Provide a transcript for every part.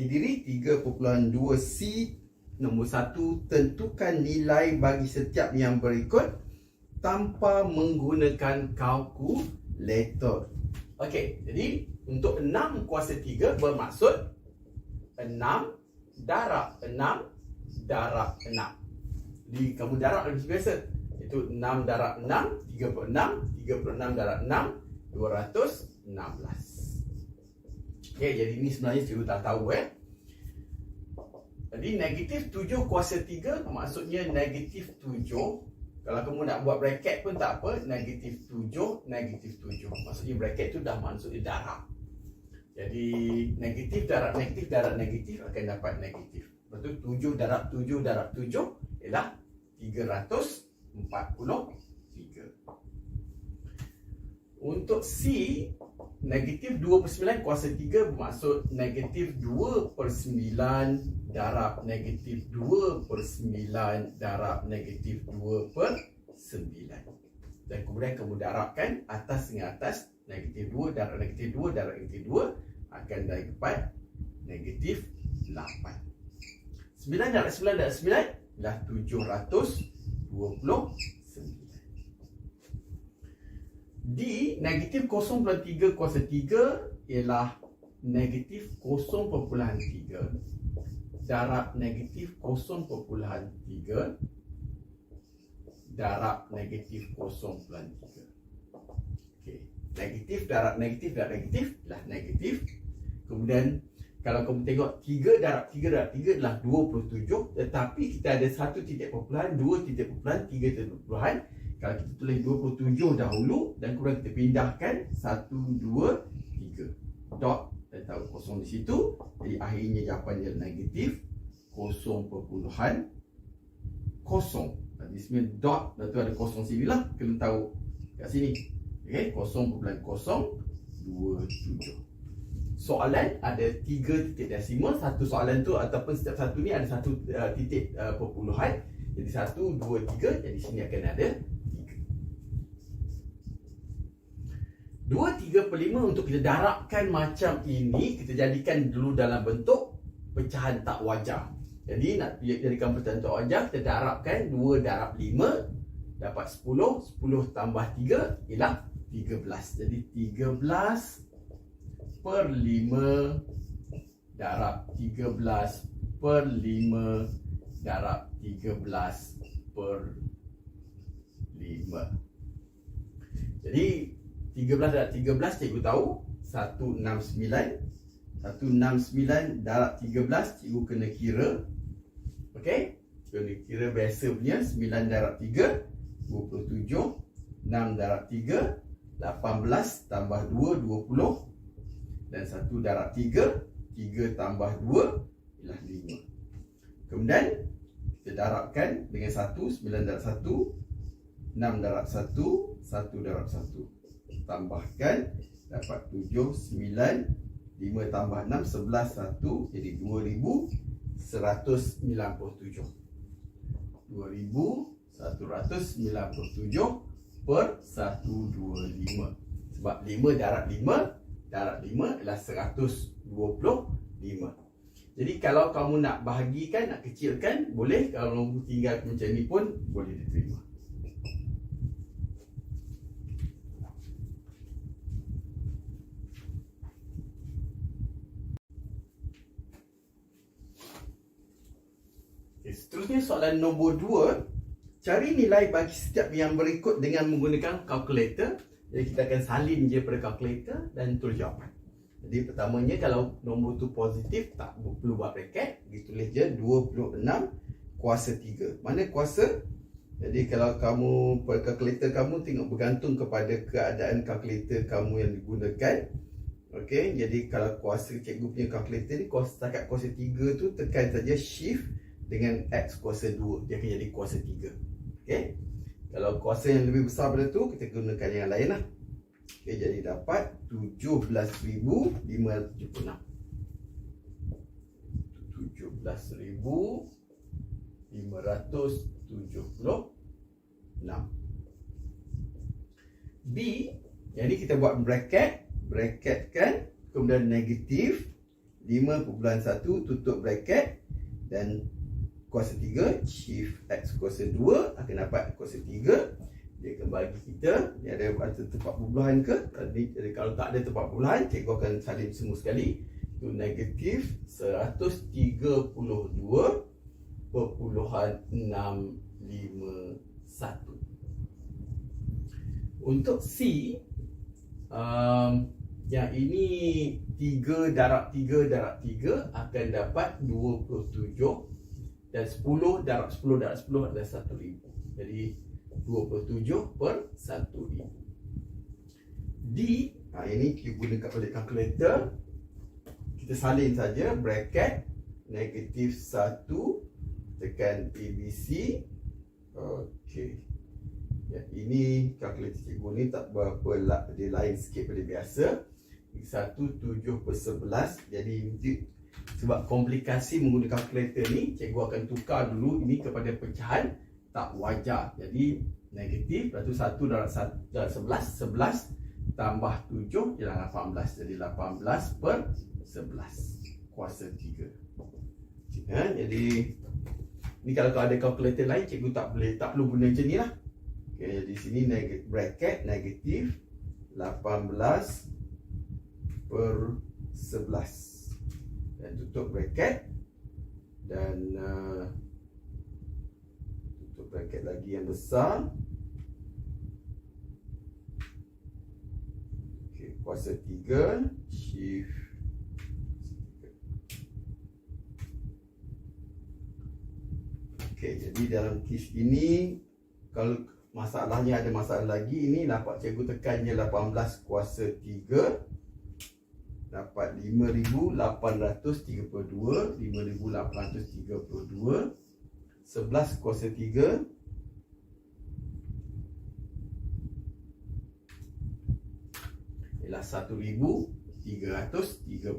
Bukti diri 3.2C Nombor 1 Tentukan nilai bagi setiap yang berikut Tanpa menggunakan kalkulator. Okey, jadi untuk 6 kuasa 3 bermaksud 6 darab 6 darab 6 Jadi kamu darab lebih biasa Itu 6 darab 6, 36 36 darab 6, 216 Okay, jadi ni sebenarnya cikgu dah tahu eh. Jadi negatif 7 kuasa 3 maksudnya negatif 7. Kalau kamu nak buat bracket pun tak apa, negatif 7, negatif 7. Maksudnya bracket tu dah maksudnya darab. Jadi negatif darab negatif darab negatif akan dapat negatif. Lepas tu 7 darab 7 darab 7 ialah 343. Untuk C Negatif 2 per 9 kuasa 3 bermaksud negatif 2 per 9 darab negatif 2 per 9 darab negatif 2 per 9 Dan kemudian kamu darabkan atas dengan atas Negatif 2 darab negatif 2 darab negatif 2 Akan dapat negatif 8 9 darab 9 darab 9 Ialah 720 D negatif 0.3 kuasa 3 ialah negatif 0.3 darab negatif 0.3 darab negatif 0.3 okay. negatif darab negatif darab negatif ialah negatif. Kemudian kalau kamu tengok 3 darab 3 darab 3 adalah 27 tetapi kita ada satu titik perpuluhan, dua titik perpuluhan, tiga titik perpuluhan kalau kita tulis 27 dahulu dan kemudian kita pindahkan 1, 2, 3 dot dan tahu kosong di situ. Jadi akhirnya jawapannya negatif kosong perpuluhan kosong. Jadi sebenarnya dot dan tu ada kosong sini lah. Kena tahu kat sini. Ok kosong perpuluhan kosong 27 soalan ada tiga titik desimal satu soalan tu ataupun setiap satu ni ada satu uh, titik uh, perpuluhan. Jadi satu, dua, tiga. Jadi sini akan ada 2, 3 per 5 untuk kita darabkan macam ini Kita jadikan dulu dalam bentuk pecahan tak wajar. Jadi nak jadikan pecahan tak wajar Kita darabkan 2 darab 5 Dapat 10 10 tambah 3 ialah 13 Jadi 13 per 5 Darab 13 per 5 Darab 13 per 5 Jadi 13 darab 13 cikgu tahu. 169 169 darab 13 cikgu kena kira. Okey? Kena kira biasa punya 9 darab 3 27 6 darab 3 18 tambah 2 20 Dan 1 darab 3 3 tambah 2 Ialah 5 Kemudian Kita darabkan dengan 1 9 darab 1 6 darab 1 1 darab 1 tambahkan dapat 7 9 5 tambah 6 11 1 jadi 2197 2197 per 125 sebab 5 darab 5 darab 5 adalah 125 jadi kalau kamu nak bahagikan nak kecilkan boleh. Kalau tinggal macam ni pun boleh diterima Seterusnya soalan nombor 2 Cari nilai bagi setiap yang berikut dengan menggunakan kalkulator Jadi kita akan salin je pada kalkulator dan tulis jawapan Jadi pertamanya kalau nombor tu positif tak perlu buat bracket Kita tulis je 26 kuasa 3 Mana kuasa? Jadi kalau kamu pada kalkulator kamu tengok bergantung kepada keadaan kalkulator kamu yang digunakan. Okey, jadi kalau kuasa cikgu punya kalkulator ni kuasa setakat kuasa 3 tu tekan saja shift dengan X kuasa 2 dia akan jadi kuasa 3 ok? Kalau kuasa yang lebih besar pada tu kita gunakan yang lain lah. Ok jadi dapat 17,576 17,576 B Yang ni kita buat bracket. Bracket kan Kemudian negatif 5.1 tutup bracket. Dan kuasa 3 shift x kuasa 2 akan dapat kuasa 3 dia akan bagi kita ni ada ada tempat pembulahan ke? Tadi kalau tak ada tempat pembulahan cikgu akan salin semua sekali itu negatif 132 perpuluhan 651 untuk C um, yang ini 3 darab 3 darab 3 akan dapat 27 dan 10 darab 10 darab 10 adalah 1000 jadi 27 per 1000 D ha, ini kita gunakan balik kalkulator kita salin saja bracket negatif 1 tekan ABC ok ya, ini kalkulator cikgu ni tak berapa lah, dia lain sikit pada biasa. 1 7 per 11 jadi sebab komplikasi menggunakan kalkulator ni cikgu akan tukar dulu ini kepada pecahan tak wajar. Jadi negatif lepas tu 1 darab 11 11 tambah 7 ialah 18 jadi 18 per 11 kuasa 3 ya, jadi ni kalau ada kalkulator lain cikgu tak boleh tak perlu guna macam ni lah. Okay, jadi sini neg- bracket negatif 18 per 11 dan tutup bracket. Dan uh, bracket lagi yang besar. Okay, kuasa 3 shift. Okay, jadi dalam kes ini kalau masalahnya ada masalah lagi ini dapat cikgu tekan je 18 kuasa 3 dapat 5832 5832 11 kuasa 3 ialah 1331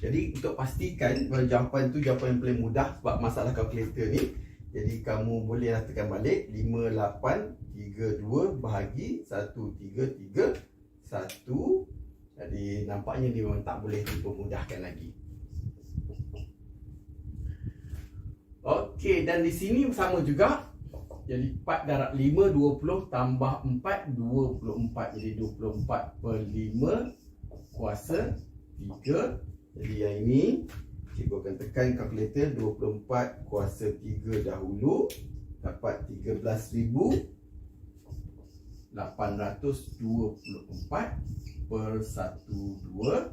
jadi untuk pastikan jawapan tu jawapan yang paling mudah sebab masalah kalkulator ni jadi kamu boleh tekan balik 5832 bahagi 133 1 jadi nampaknya dia memang tak boleh dipermudahkan lagi Okey, dan di sini sama juga. Jadi 4 darab 5, 20 tambah 4, 24. Jadi 24 per 5 kuasa 3. Jadi yang ini, cikgu akan tekan kalkulator 24 kuasa 3 dahulu. Dapat 13,824 per 1, 2.